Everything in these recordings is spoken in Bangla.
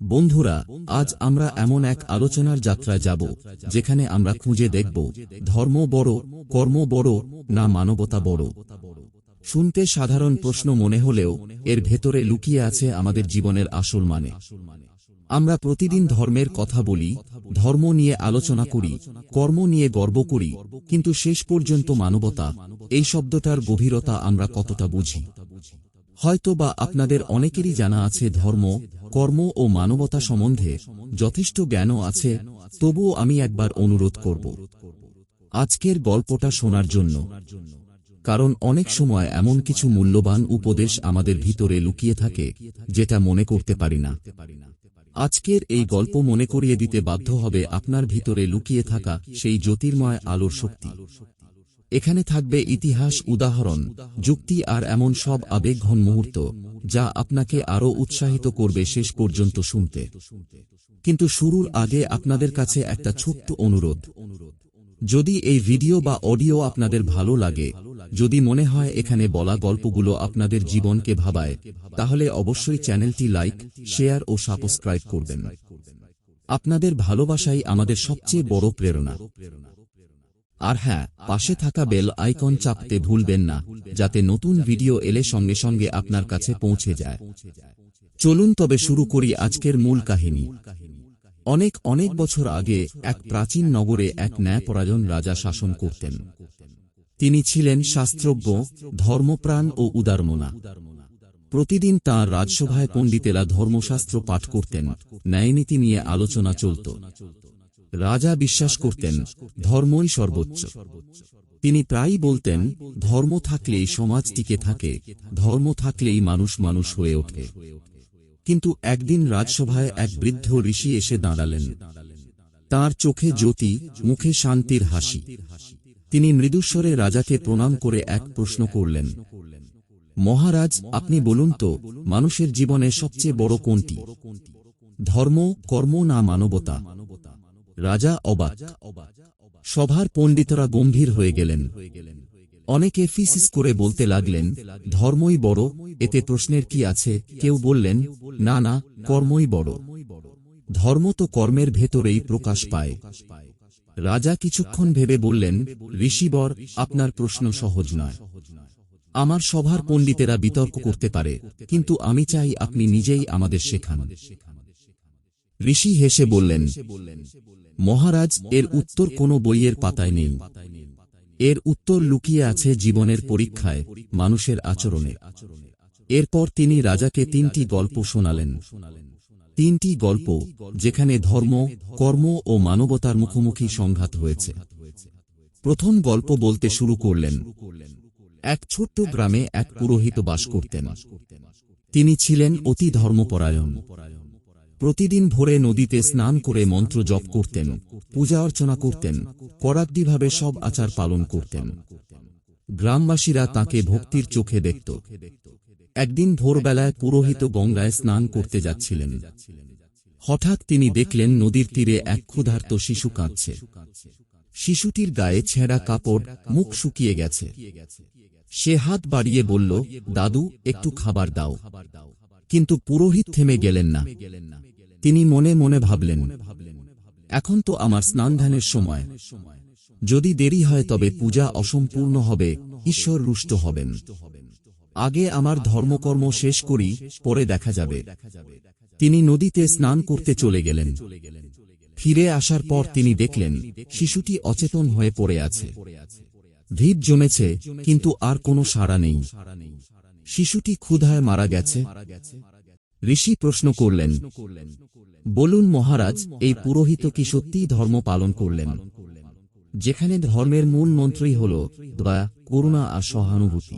বন্ধুরা, আজ আমরা এমন এক আলোচনার যাত্রায় যাব, যেখানে আমরা খুঁজে দেখব, ধর্ম বড়, কর্ম বড়, না মানবতা বড়। শুনতে সাধারণ প্রশ্ন মনে হলেও, এর ভেতরে লুকিয়ে আছে আমাদের জীবনের আসল মানে। আমরা প্রতিদিন ধর্মের কথা বলি, ধর্ম নিয়ে আলোচনা করি, কর্ম নিয়ে গর্ব করি, কিন্তু শেষ পর্যন্ত মানবতা, এই শব্দটার গভীরতা আমরা কতটা বুঝি? হয়তো বা আপনাদের অনেকেরই জানা আছে ধর্ম, কর্ম ও মানবতা সম্বন্ধে যথেষ্ট জ্ঞানও আছে, তবুও আমি একবার অনুরোধ করব। আজকের গল্পটা শোনার জন্য। কারণ অনেক সময় এমন কিছু মূল্যবান উপদেশ আমাদের ভিতরে লুকিয়ে থাকে, যেটা মনে করতে পারি না। আজকের এই গল্প মনে করিয়ে দিতে বাধ্য হবে আপনার ভিতরে লুকিয়ে থাকা সেই জ্যোতির্ময় আলোর শক্তি। এখানে থাকবে ইতিহাস, উদাহরণ, যুক্তি আর এমন সব আবেগঘন মুহূর্ত যা আপনাকে আরও উৎসাহিত করবে শেষ পর্যন্ত শুনতে। কিন্তু শুরুর আগে আপনাদের কাছে একটা ছোট্ট অনুরোধ। যদি এই ভিডিও বা অডিও আপনাদের ভালো লাগে, যদি মনে হয় এখানে বলা গল্পগুলো আপনাদের জীবনকে ভাবায়, তাহলে অবশ্যই চ্যানেলটি লাইক, শেয়ার ও সাবস্ক্রাইব করবেন। আপনাদের ভালোবাসাই আমাদের সবচেয়ে বড় প্রেরণা। আর হ্যাঁ পাশে থাকা বেল আইকন চাপতে ভুলবেন না, যাতে নতুন ভিডিও এলে সঙ্গে সঙ্গে আপনার কাছে পৌঁছে যায়। চলুন তবে শুরু করি আজকের মূল কাহিনী। অনেক অনেক বছর আগে এক প্রাচীন নগরে এক ন্যায়পরায়ণ রাজা শাসন করতেন। তিনি ছিলেন শাস্ত্রজ্ঞ, ধর্মপ্রাণ ও উদারমনা। প্রতিদিন তাঁর রাজসভায় পণ্ডিতেরা ধর্মশাস্ত্র পাঠ করতেন, ন্যায়নীতি নিয়ে আলোচনা চলত। রাজা বিশ্বাস করতেন, ধর্মই সর্বোচ্চ। তিনি প্রায়ই বলতেন, ধর্ম থাকলেই সমাজ টিকে থাকে, ধর্ম থাকলেই মানুষ মানুষ হয়ে ওঠে। কিন্তু একদিন রাজসভায় এক বৃদ্ধ ঋষি এসে দাঁড়ালেন। তার চোখে জ্যোতি, মুখে শান্তির হাসি। তিনি মৃদুস্বরে রাজাকে প্রণাম করে এক প্রশ্ন করলেন, মহারাজ, আপনি বলুন তো, মানুষের জীবনে সবচেয়ে বড় কোনটি? ধর্ম, কর্ম না মানবতা? রাজা অবাক। সভার পণ্ডিতরা গম্ভীর হয়ে গেলেন। অনেকে ফিসিস করে বলতে লাগলেন, ধর্মই বড়, এতে প্রশ্নের কি আছে? কেউ বললেন, না না, কর্মই বড়। ধর্ম তো কর্মের ভেতরেই প্রকাশ পায়। রাজা কিছুক্ষণ ভেবে বললেন, ঋষিবর, আপনার প্রশ্ন সহজ নয়। আমার সভার পণ্ডিতেরা বিতর্ক করতে পারে, কিন্তু আমি চাই আপনি নিজেই আমাদের শেখান। ঋষি হেসে বললেন মহারাজ এর উত্তর কোনো বইয়ের পাতায় নেই। এর উত্তর লুকিয়ে আছে জীবনের পরীক্ষায় মানুষের আচরণে। এরপর তিনি রাজাকে তিনটি গল্প শোনালেন। তিনটি গল্প যেখানে ধর্ম কর্ম ও মানবতার মুখোমুখি সংঘাত হয়েছে। প্রথম গল্প বলতে শুরু করলেন। এক ছোট্ট গ্রামে এক পুরোহিত বাস করতেন। তিনি ছিলেন অতি ধর্মপরায়ণ। প্রতিদিন ভোরে নদীতে স্নান করে মন্ত্র জপ করতেন, পূজা অর্চনা করতেন, করাদ্দিভাবে সব আচার পালন করতেন। গ্রামবাসীরা তাকে ভক্তির চোখে দেখত। একদিন ভোরবেলায় পুরোহিত গঙ্গায় স্নান করতে যাচ্ছিলেন। হঠাৎ তিনি দেখলেন নদীর তীরে এক ক্ষুধার্ত শিশু কাঁদছে। শিশুটির গায়ে ছেঁড়া কাপড় মুখ শুকিয়ে গেছে। সে হাত বাড়িয়ে বলল, দাদু, একটু খাবার দাও। কিন্তু পুরোহিত থেমে গেলেন না। তিনি মনে মনে ভাবলেন, এখন তো আমার স্নান ধ্যানের সময়। যদি দেরি হয় তবে পূজা অসম্পূর্ণ হবে, ঈশ্বর রুষ্ট হবেন। আগে আমার ধর্মকর্ম শেষ করি, পরে দেখা যাবে। তিনি নদীতে স্নান করতে চলে গেলেন। ফিরে আসার পর তিনি দেখলেন, শিশুটি অচেতন হয়ে পড়ে আছে। ভিড় জমেছে, কিন্তু আর কোনো সাড়া নেই। শিশুটি ক্ষুধায় মারা গেছে। ঋষি প্রশ্ন করলেন, বলুন মহারাজ, এই পুরোহিত কি সত্যিই ধর্ম পালন করলেন? যেখানে ধর্মের মূল মন্ত্রই হল দয়া, করুণা আর সহানুভূতি।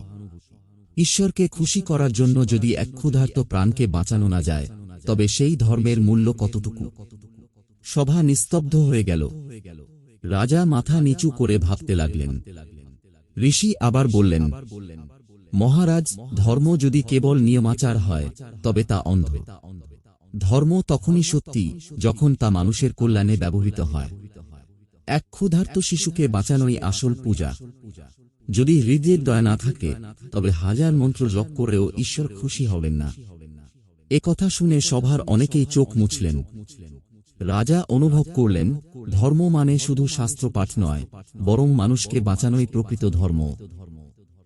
ঈশ্বরকে খুশি করার জন্য যদি এক ক্ষুধার্ত প্রাণকে বাঁচানো না যায়, তবে সেই ধর্মের মূল্য কতটুকু? সভা নিস্তব্ধ হয়ে গেল। রাজা মাথা নিচু করে ভাবতে লাগলেন। ঋষি আবার বললেন মহারাজ, ধর্ম যদি কেবল নিয়মাচার হয়, তবে তা অন্ধ। ধর্ম তখনই সত্যি যখন তা মানুষের কল্যাণে ব্যবহৃত হয়। এক ক্ষুধার্ত শিশুকে বাঁচানোই আসল পূজা। যদি হৃদয়ের দয়া না থাকে, তবে হাজার মন্ত্র জপ করেও ঈশ্বর খুশি হবেন না। একথা শুনে সভার অনেকেই চোখ মুছলেন। রাজা অনুভব করলেন, ধর্ম মানে শুধু শাস্ত্র পাঠ নয়, বরং মানুষকে বাঁচানোই প্রকৃত ধর্ম।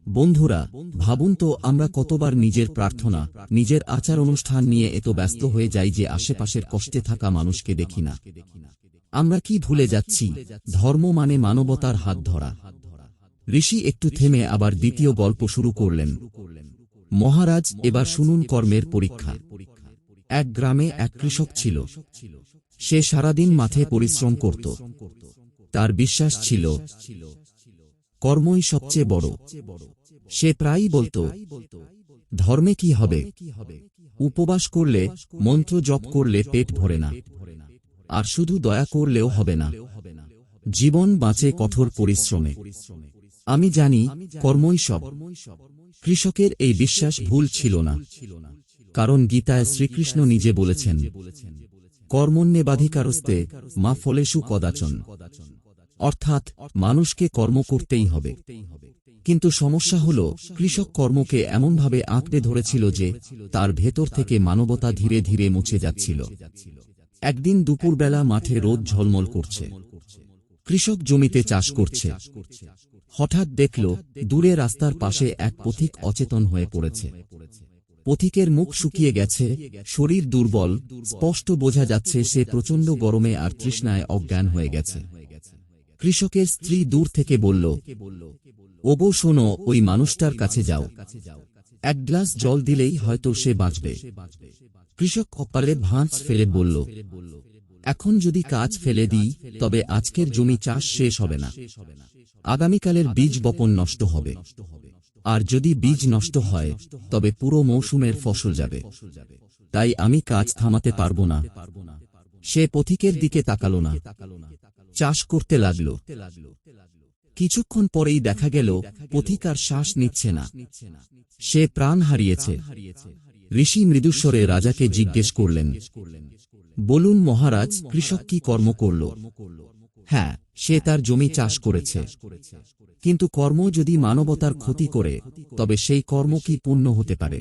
বন্ধুরা, ভাবুন তো আমরা কতবার নিজের প্রার্থনা, নিজের আচার অনুষ্ঠান নিয়ে এত ব্যস্ত হয়ে যাই যে আশেপাশের কষ্টে থাকা মানুষকে দেখি না। আমরা কি ভুলে যাচ্ছি? ধর্ম মানে মানবতার হাত ধরা। ঋষি একটু থেমে আবার দ্বিতীয় গল্প শুরু করলেন। মহারাজ, এবার শুনুন কর্মের পরীক্ষা। এক গ্রামে এক কৃষক ছিল। সে সারাদিন মাঠে পরিশ্রম করত। তার বিশ্বাস ছিল কর্মই সবচেয়ে বড়। সে প্রায়ই বলতো, ধর্মে কি হবে? উপবাস করলে, মন্ত্র জপ করলে পেট ভরে না। আর শুধু দয়া করলেও হবে না। জীবন বাঁচে কঠোর পরিশ্রমে। আমি জানি, কর্মই সব। কৃষকের এই বিশ্বাস ভুল ছিল না। কারণ গীতায় শ্রীকৃষ্ণ নিজে বলেছেন কর্মণ্যেবাধিকারস্তে মা ফলেশু কদাচন। অর্থাৎ মানুষকে কর্ম করতেই হবে। কিন্তু সমস্যা হল, কৃষক কর্মকে এমনভাবে আঁকড়ে ধরেছিল যে তার ভেতর থেকে মানবতা ধীরে ধীরে মুছে যাচ্ছিল। একদিন দুপুরবেলা মাঠে রোদ ঝলমল করছে। কৃষক জমিতে চাষ করছে। হঠাৎ দেখল, দূরে রাস্তার পাশে এক পথিক অচেতন হয়ে পড়েছে। পথিকের মুখ শুকিয়ে গেছে, শরীর দুর্বল, স্পষ্ট বোঝা যাচ্ছে সে প্রচণ্ড গরমে আর তৃষ্ণায় অজ্ঞান হয়ে গেছে। কৃষকের স্ত্রী দূর থেকে বলল, ওগো, শোনো, ওই মানুষটার কাছে যাও। এক গ্লাস জল দিলেই হয়তো সে বাঁচবে। কৃষক কপালে ভাঁজ ফেলে বলল, এখন যদি কাজ ফেলে দিই, তবে আজকের জমি চাষ শেষ হবে না। আগামীকালের বীজ বপন নষ্ট হবে। আর যদি বীজ নষ্ট হয়, তবে পুরো মৌসুমের ফসল যাবে। তাই আমি কাজ থামাতে পারব না। সে পথিকের দিকে তাকাল না। চাষ করতে লাগল। কিছুক্ষণ পরেই দেখা গেল পথিক আর শ্বাস নিচ্ছে না। সে প্রাণ হারিয়েছে। ঋষি মৃদুস্বরে রাজাকে জিজ্ঞেস করলেন, বলুন মহারাজ, কৃষক কি কর্ম করল? হ্যাঁ সে তার জমি চাষ করেছে। কিন্তু কর্ম যদি মানবতার ক্ষতি করে, তবে সেই কর্ম কি পূর্ণ হতে পারে?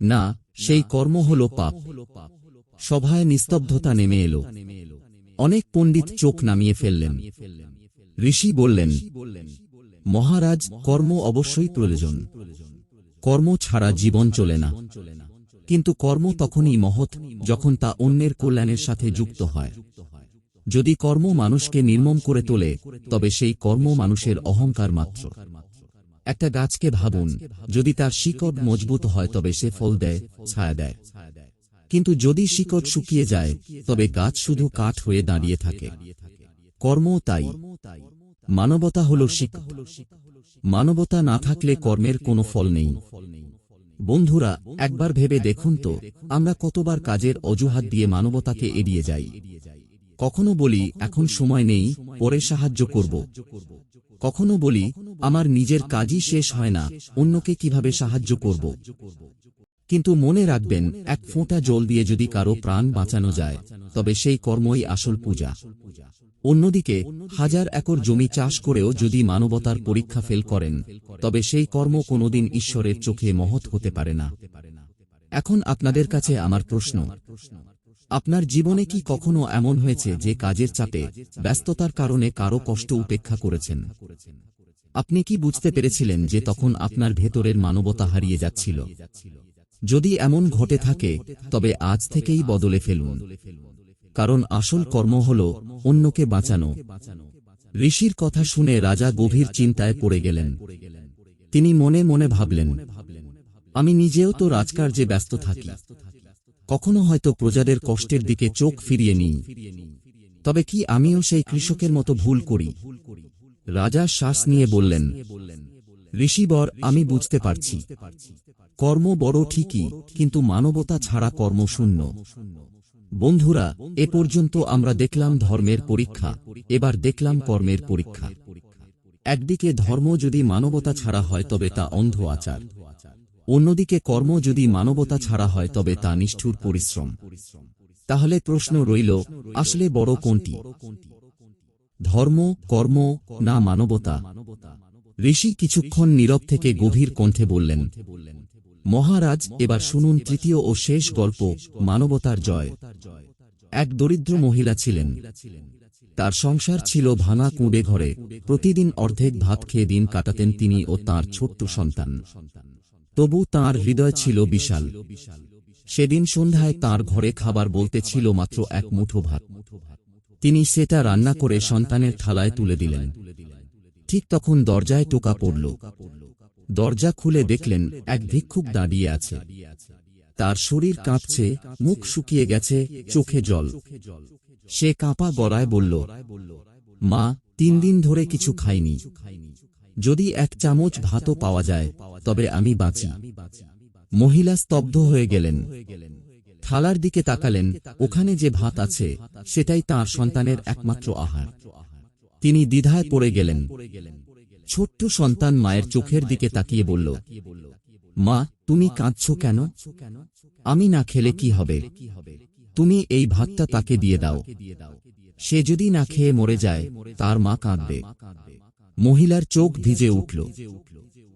না, সেই কর্ম হল পাপ। সভায় নিস্তব্ধতা নেমে এলো। অনেক পণ্ডিত চোখ নামিয়ে ফেললেন। ঋষি বললেন, মহারাজ, কর্ম অবশ্যই প্রয়োজন। কর্ম ছাড়া জীবন চলে না। কিন্তু কর্ম তখনই মহৎ যখন তা অন্যের কল্যাণের সাথে যুক্ত হয়। যদি কর্ম মানুষকে নির্মম করে তোলে, তবে সেই কর্ম মানুষের অহংকার মাত্র। একটা গাছকে ভাবুন, যদি তার শিকড় মজবুত হয়, তবে সে ফল দেয়, ছায়া দেয়। কিন্তু যদি শিকড় শুকিয়ে যায়, তবে গাছ শুধু কাঠ হয়ে দাঁড়িয়ে থাকে। কর্মও তাই। মানবতা হল শিকড়। মানবতা না থাকলে কর্মের কোনো ফল নেই। বন্ধুরা, একবার ভেবে দেখুন তো, আমরা কতবার কাজের অজুহাত দিয়ে মানবতাকে এড়িয়ে যাই। কখনো বলি, এখন সময় নেই, পরে সাহায্য করব। কখনো বলি, আমার নিজের কাজই শেষ হয় না, অন্যকে কীভাবে সাহায্য করব? কিন্তু মনে রাখবেন, এক ফোঁটা জল দিয়ে যদি কারও প্রাণ বাঁচানো যায়, তবে সেই কর্মই আসল পূজা। অন্যদিকে, হাজার একর জমি চাষ করেও যদি মানবতার পরীক্ষা ফেল করেন, তবে সেই কর্ম কোনোদিন ঈশ্বরের চোখে মহৎ হতে পারে না। এখন আপনাদের কাছে আমার প্রশ্ন। আপনার জীবনে কি কখনো এমন হয়েছে যে কাজের চাপে, ব্যস্ততার কারণে কারও কষ্ট উপেক্ষা করেছেন? আপনি কি বুঝতে পেরেছিলেন যে তখন আপনার ভেতরের মানবতা হারিয়ে যাচ্ছিল? যদি এমন ঘটে থাকে, তবে আজ থেকেই বদলে ফেলুন। কারণ আসল কর্ম হল অন্যকে বাঁচানো। ঋষির কথা শুনে রাজা গভীর চিন্তায় পড়ে গেলেন। তিনি মনে মনে ভাবলেন, আমি নিজেও তো রাজকার্যে ব্যস্ত থাকি। কখনো হয়তো প্রজাদের কষ্টের দিকে চোখ ফিরিয়ে নিই। তবে কি আমিও সেই কৃষকের মতো ভুল করি? রাজা শ্বাস নিয়ে বললেন, ঋষিবর, আমি বুঝতে পারছি। কর্ম বড় ঠিকই, কিন্তু মানবতা ছাড়া কর্ম শূন্য। বন্ধুরা, এ পর্যন্ত আমরা দেখলাম ধর্মের পরীক্ষা, এবার দেখলাম কর্মের পরীক্ষা। একদিকে ধর্ম যদি মানবতা ছাড়া হয় তবে তা অন্ধ আচার। অন্যদিকে কর্ম যদি মানবতা ছাড়া হয় তবে তা নিষ্ঠুর পরিশ্রম। তাহলে প্রশ্ন রইল, আসলে বড় কোনটি? ধর্ম, কর্ম, না মানবতা? ঋষি কিছুক্ষণ নীরব থেকে গভীর কণ্ঠে বললেন মহারাজ এবার শুনুন তৃতীয় ও শেষ গল্প মানবতার জয়। এক দরিদ্র মহিলা ছিলেন। তার সংসার ছিল ভাঙা কুঁড়ে ঘরে। প্রতিদিন অর্ধেক ভাত খেয়ে দিন কাটাতেন তিনি ও তার ছোট্ট সন্তান। তবু তার হৃদয় ছিল বিশাল। সেদিন সন্ধ্যায় তার ঘরে খাবার বলতে ছিল মাত্র এক মুঠো ভাত। তিনি সেটা রান্না করে সন্তানের থালায় তুলে দিলেন। ঠিক তখন দরজায় টোকা পড়ল। দরজা খুলে দেখলেন এক ভিক্ষুক দাঁড়িয়ে আছে। তার শরীর কাঁপছে, মুখ শুকিয়ে গেছে, চোখে জল। সে কাঁপা গড়ায় বলল, মা, তিন দিন ধরে কিছু খাইনি। যদি এক চামচ ভাতও পাওয়া যায়, তবে আমি বাঁচি। মহিলা স্তব্ধ হয়ে গেলেন। থালার দিকে তাকালেন, ওখানে যে ভাত আছে, সেটাই তার সন্তানের একমাত্র আহার। তিনি দ্বিধায় পড়ে গেলেন। ছোট্ট সন্তান মায়ের চোখের দিকে তাকিয়ে বলল, মা, তুমি কাঁদছ কেন? আমি না খেলে কি হবে? তুমি এই ভাতটা তাকে দিয়ে দাও। সে যদি না খেয়ে মরে যায়, তার মা কাঁদবে। মহিলার চোখ ভিজে উঠল।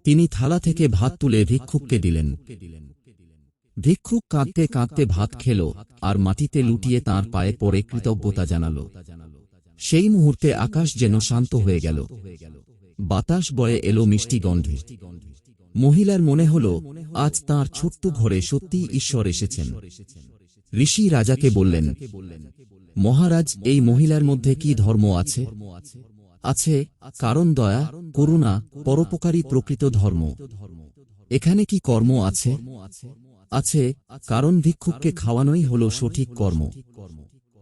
তিনি থালা থেকে ভাত তুলে ভিক্ষুককে দিলেন। ভিক্ষুক কাঁদতে কাঁদতে ভাত খেল আর মাটিতে লুটিয়ে তার পায়ে পরে কৃতজ্ঞতা জানাল। সেই মুহূর্তে আকাশ যেন শান্ত হয়ে গেল। বাতাস বয়ে এলো মিষ্টি গন্ধে। মহিলার মনে হল, আজ তার ছোট্ট ঘরে সত্যি ঈশ্বর এসেছেন। ঋষি রাজাকে বললেন, মহারাজ, এই মহিলার মধ্যে কি ধর্ম আছে? আছে, কারণ দয়া, করুণা, পরোপকারী প্রকৃত ধর্ম। এখানে কি কর্ম আছে? আছে, কারণ ভিক্ষুককে খাওয়ানোই হল সঠিক কর্ম।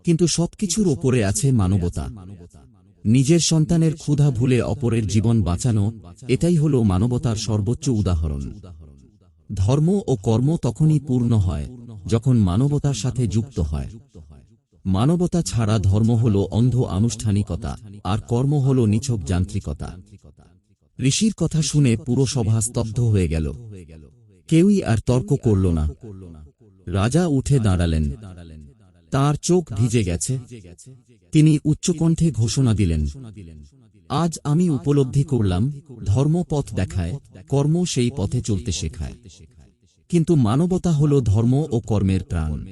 কিন্তু সবকিছুর ওপরে আছে মানবতা। নিজের সন্তানের ক্ষুধা ভুলে অপরের জীবন বাঁচানো, এটাই হল মানবতার সর্বোচ্চ উদাহরণ। ধর্ম ও কর্ম তখনই পূর্ণ হয়, যখন মানবতার সাথে যুক্ত হয়। মানবতা ছাড়া ধর্ম হল অন্ধ আনুষ্ঠানিকতা, আর কর্ম হল নিছক যান্ত্রিকতা। ঋষির কথা শুনে পুরো সভা স্তব্ধ হয়ে গেল। কেউই আর তর্ক করল না। রাজা উঠে দাঁড়ালেন। তার চোখ ভিজে গেছে। তিনি উচ্চকণ্ঠে ঘোষণা দিলেন, আজ আমি উপলব্ধি করলাম, ধর্ম পথ দেখায়, কর্ম সেই পথে চলতে শেখায়। কিন্তু মানবতা হল ধর্ম ও কর্মের প্রাণ।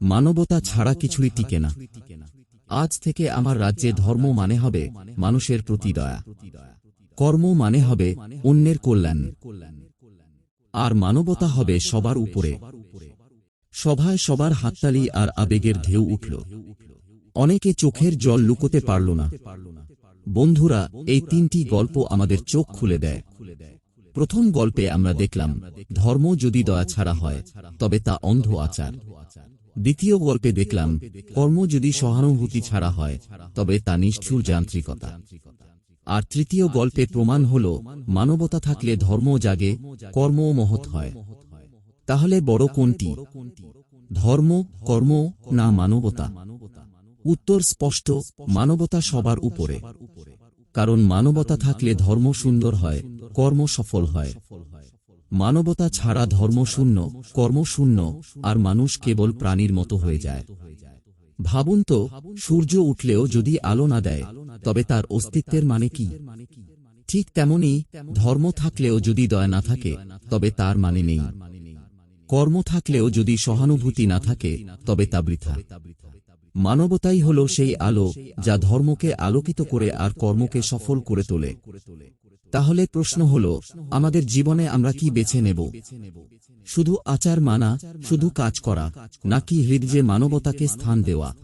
মানবতা ছাড়া কিছুই টিকে না। আজ থেকে আমার রাজ্যে ধর্ম মানে হবে মানুষের প্রতি দয়া। কর্ম মানে হবে অন্যের কল্যাণ। আর মানবতা হবে সবার উপরে। সভায় সবার হাততালি আর আবেগের ঢেউ উঠল। অনেকে চোখের জল লুকোতে পারল না। বন্ধুরা, এই তিনটি গল্প আমাদের চোখ খুলে দেয়। প্রথম গল্পে আমরা দেখলাম, ধর্ম যদি দয়া ছাড়া হয়, তবে তা অন্ধ আচার। দ্বিতীয় গল্পে দেখলাম, কর্ম যদি সহানুভূতি ছাড়া হয়, তবে তা নিষ্ঠুর যান্ত্রিকতা। আর তৃতীয় গল্পে প্রমাণ হল, মানবতা থাকলে ধর্ম জাগে কর্ম মহৎ হয়। তাহলে বড় কোনটি? ধর্ম, কর্ম না মানবতা? উত্তর স্পষ্ট, মানবতা সবার উপরে। কারণ মানবতা থাকলে ধর্ম সুন্দর হয়, কর্ম সফল হয়। মানবতা ছাড়া ধর্ম শূন্য, কর্ম শূন্য, আর মানুষ কেবল প্রাণীর মতো হয়ে যায়। ভাবুন তো, সূর্য উঠলেও যদি আলো না দেয়, তবে তার অস্তিত্বের মানে কি? ঠিক তেমনি ধর্ম থাকলেও যদি দয়া না থাকে, তবে তার মানে নেই। কর্ম থাকলেও যদি সহানুভূতি না থাকে, তবে তা বৃথা। মানবতাই হল সেই আলো যা ধর্মকে আলোকিত করে আর কর্মকে সফল করে তোলে। তাহলে প্রশ্ন হল, আমাদের জীবনে আমরা কি বেছে নেব? শুধু আচার মানা, শুধু কাজ করা, নাকি হৃদয়ে মানবতাকে স্থান দেওয়া?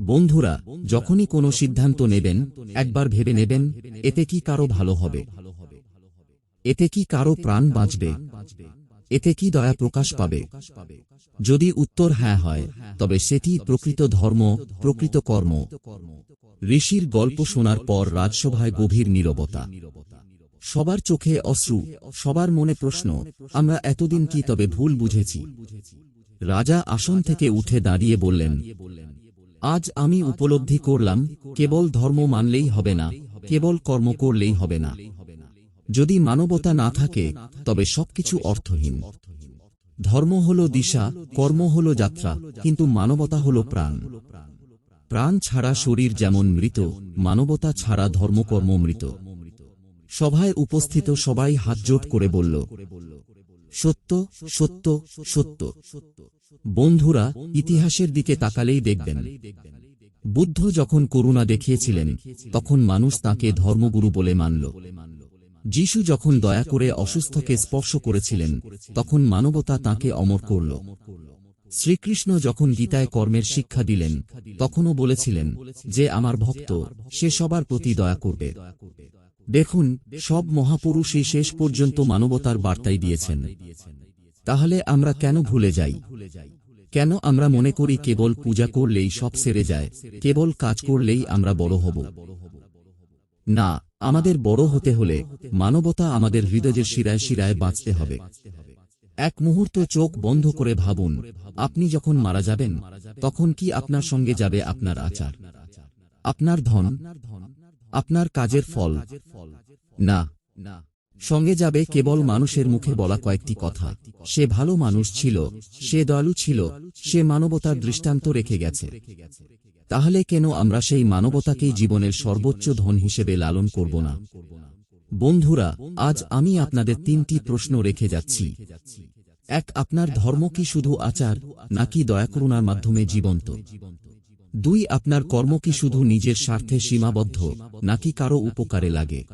বন্ধুরা, যখনই কোনো সিদ্ধান্ত নেবেন, একবার ভেবে নেবেন, এতে কি কারও ভালো হবে? এতে কি কারও প্রাণ বাঁচবে? এতে কি দয়া প্রকাশ পাবে? যদি উত্তর হ্যাঁ হয় তবে সেটি প্রকৃত ধর্ম প্রকৃত কর্ম। ঋষির গল্প শোনার পর রাজসভায় গভীর নীরবতা। সবার চোখে অশ্রু সবার মনে প্রশ্ন আমরা এতদিন কি তবে ভুল বুঝেছি? রাজা আসন থেকে উঠে দাঁড়িয়ে বললেন আজ আমি উপলব্ধি করলাম কেবল ধর্ম মানলেই হবে না কেবল কর্ম করলেই হবে না। যদি মানবতা না থাকে, তবে সবকিছু অর্থহীন। ধর্ম হল দিশা, কর্ম হল যাত্রা, কিন্তু মানবতা হল প্রাণ। প্রাণ ছাড়া শরীর যেমন মৃত, মানবতা ছাড়া ধর্মকর্ম মৃত। সভায় উপস্থিত সবাই হাতজোট করে বলল, সত্য সত্য সত্য। বন্ধুরা, ইতিহাসের দিকে তাকালেই দেখবেন। বুদ্ধ যখন করুণা দেখিয়েছিলেন, তখন মানুষ তাকে ধর্মগুরু বলে মানল। যিশু যখন দয়া করে অসুস্থকে স্পর্শ করেছিলেন, তখন মানবতা তাকে অমর করল। শ্রীকৃষ্ণ যখন গীতায় কর্মের শিক্ষা দিলেন, তখনও বলেছিলেন যে, আমার ভক্ত, সে সবার প্রতি দয়া করবে। দেখুন, সব মহাপুরুষই শেষ পর্যন্ত মানবতার বার্তাই দিয়েছেন। তাহলে আমরা কেন ভুলে যাই? কেন আমরা মনে করি কেবল পূজা করলেই সব সেরে যায়, কেবল কাজ করলেই আমরা বড় হব? না আমাদের বড় হতে হলে মানবতা আমাদের হৃদয়ের শিরায় শিরায় বাঁচতে হবে। এক মুহূর্ত চোখ বন্ধ করে ভাবুন, আপনি যখন মারা যাবেন, তখন কি আপনার সঙ্গে যাবে আপনার আচার? আপনার ধন? আপনার কাজের ফল? না। সঙ্গে যাবে কেবল মানুষের মুখে বলা কয়েকটি কথা। সে ভালো মানুষ ছিল, সে দয়ালু ছিল, সে মানবতার দৃষ্টান্ত রেখে গেছে। তাহলে কেন আমরা সেই মানবতাকেই জীবনের সর্বোচ্চ ধন হিসেবে লালন করব না? বন্ধুরা, আজ আমি আপনাদের তিনটি প্রশ্ন রেখে যাচ্ছি। এক, আপনার ধর্ম কি শুধু আচার, নাকি দয়াকরুণার মাধ্যমে জীবন্ত? দুই, আপনার কর্ম কি শুধু নিজের স্বার্থে সীমাবদ্ধ, নাকি কারও উপকারে লাগে?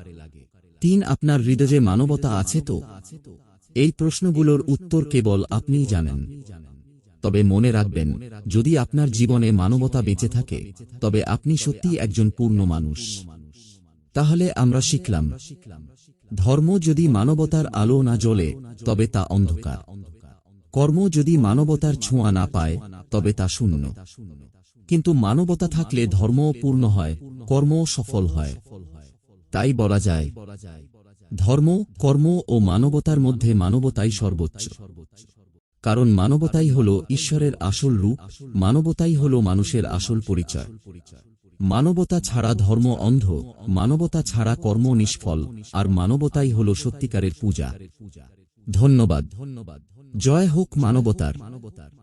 তিন, আপনার হৃদয়ে মানবতা আছে তো? এই প্রশ্নগুলোর উত্তর কেবল আপনিই জানেন। তবে মনে রাখবেন, যদি আপনার জীবনে মানবতা বেঁচে থাকে, তবে আপনি সত্যি একজন পূর্ণ মানুষ। তাহলে আমরা শিখলাম, ধর্ম যদি মানবতার আলো না জ্বলে, তবে তা অন্ধকার। কর্ম যদি মানবতার ছোঁয়া না পায়, তবে তা শূন্য। কিন্তু মানবতা থাকলে ধর্মও পূর্ণ হয়, কর্মও সফল হয়। তাই বলা যায়, ধর্ম, কর্ম ও মানবতার মধ্যে মানবতাই সর্বোচ্চ। কারণ মানবতাই হল ঈশ্বরের আসল রূপ, মানবতাই হল মানুষের আসল পরিচয়। মানবতা ছাড়া ধর্ম অন্ধ, মানবতা ছাড়া কর্ম নিষ্ফল, আর মানবতাই হল সত্যিকারের পূজা। ধন্যবাদ। ধন্যবাদ জয় হোক মানবতার মানবতার।